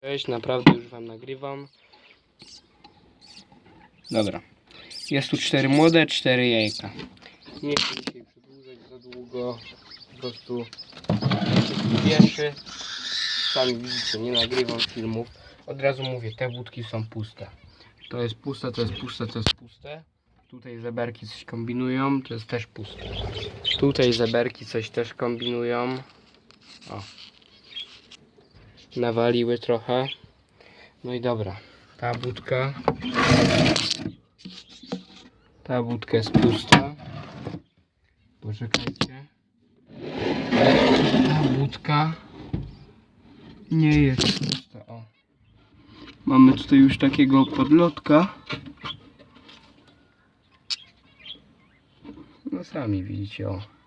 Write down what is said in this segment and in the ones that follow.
Cześć, naprawdę już wam nagrywam. Dobra. Jest tu cztery młode, cztery jajka. Nie chcę dzisiaj przedłużać za długo. Po prostu spieszy. Sami widzicie, nie nagrywam filmów. Od razu mówię, te budki są puste. To jest puste, to jest puste, to jest puste. Tutaj zeberki coś kombinują, to jest też puste. Tutaj zeberki coś też kombinują. O. Nawaliły trochę. No i dobra. Ta budka. Ta budka jest pusta. Poczekajcie. Ta budka nie jest pusta. O. Mamy tutaj już takiego podlotka. No sami widzicie, o.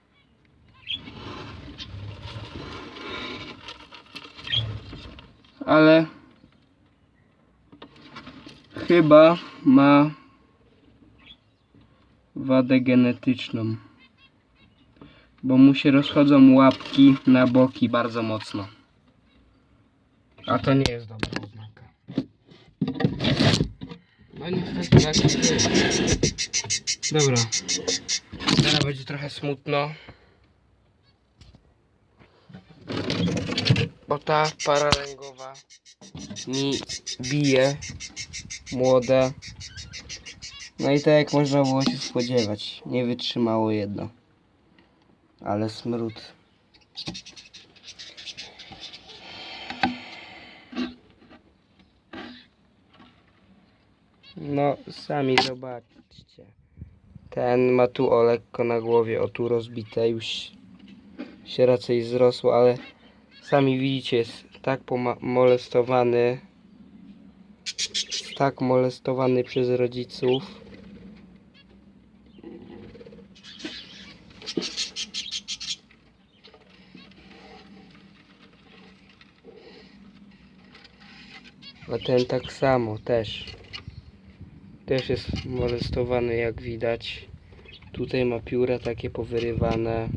Ale chyba ma wadę genetyczną. Bo mu się rozchodzą łapki na boki bardzo mocno. A to nie jest dobra oznaka. No niestety tak jest. Dobra. Teraz będzie trochę smutno. Bo ta para ręgowa mi bije młode. No i tak jak można było się spodziewać, nie wytrzymało jedno. Ale smród. No, sami zobaczcie. Ten ma tu o lekko na głowie, o tu rozbite, już się raczej zrosło, ale sami widzicie, jest tak molestowany, tak molestowany przez rodziców. A ten tak samo też. Też jest molestowany jak widać. Tutaj ma pióra takie powyrywane.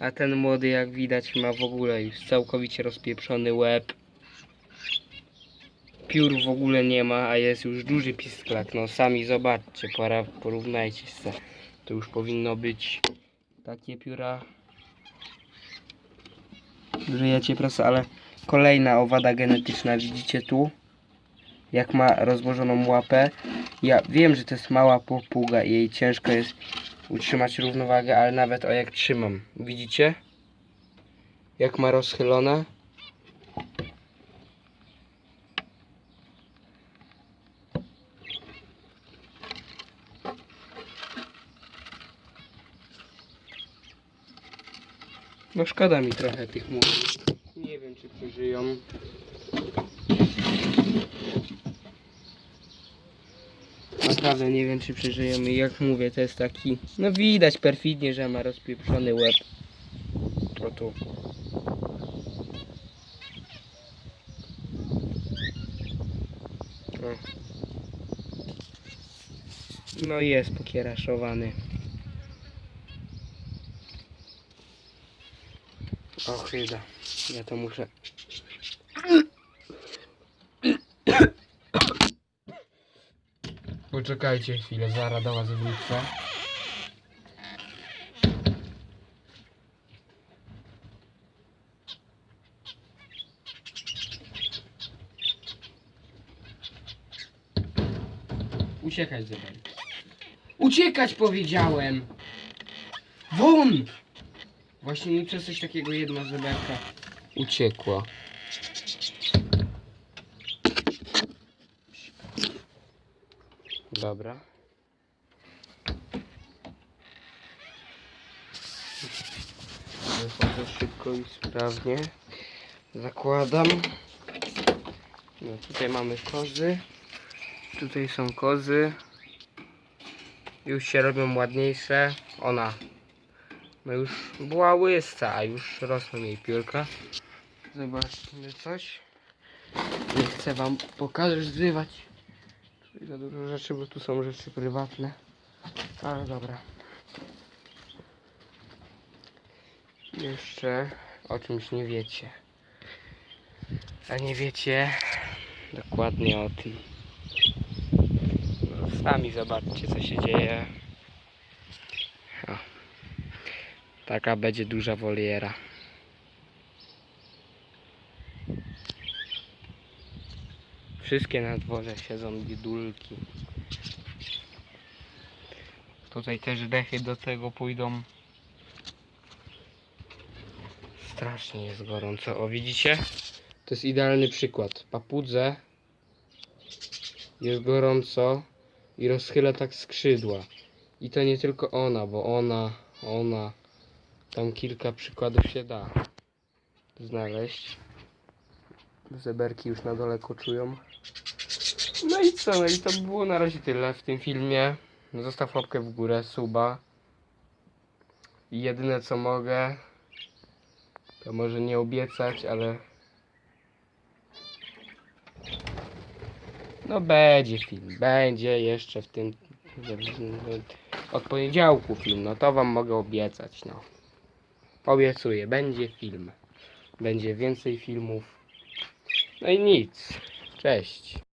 A ten młody jak widać ma w ogóle już całkowicie rozpieprzony łeb. Piór w ogóle nie ma, a jest już duży pisklak. No sami zobaczcie, pora, porównajcie se. To już powinno być takie pióra. Żyjecie prosto, ale kolejna owada genetyczna widzicie tu. Jak ma rozłożoną łapę. Ja wiem, że to jest mała popuga i jej ciężko jest utrzymać równowagę, ale nawet o jak trzymam. Widzicie? Jak ma rozchylone? No szkoda mi trochę tych młodych. Nie wiem czy przeżyją. Naprawdę nie wiem czy przeżyją i jak mówię to jest taki, no widać perfidnie, że ma rozpieprzony łeb. O tu. O. No jest pokieraszowany. O chyba. Ja to muszę. Poczekajcie chwilę, zaraz do was wrócę. Uciekać zebel. Uciekać powiedziałem! Won! Właśnie mi przez coś takiego jedna zeberka uciekła. Dobra. Wychodzę szybko i sprawnie. Zakładam. No tutaj mamy kozy. Tutaj są kozy. Już się robią ładniejsze. Ona no już była łysa, a już rosną jej piórka. Zobaczmy coś. Nie chcę wam pokazywać Tutaj za dużo rzeczy, bo tu są rzeczy prywatne. Ale dobra. Jeszcze o czymś nie wiecie. A nie wiecie dokładnie o tym. No, sami zobaczcie co się dzieje. O. Taka będzie duża woliera. Wszystkie na dworze siedzą bidulki. Tutaj też dechy do tego pójdą. Strasznie jest gorąco. O, widzicie? To jest idealny przykład. Papudze jest gorąco i rozchyla tak skrzydła. I to nie tylko ona, bo ona, ona, tam kilka przykładów się da znaleźć. Zeberki już na dole koczują. No i co? No i to by było na razie tyle w tym filmie. Zostaw łapkę w górę, suba. I jedyne co mogę, to może nie obiecać, ale no będzie film, będzie jeszcze w tym od poniedziałku film, no to wam mogę obiecać, no. Obiecuję, będzie film. Będzie więcej filmów. No i nic. Cześć.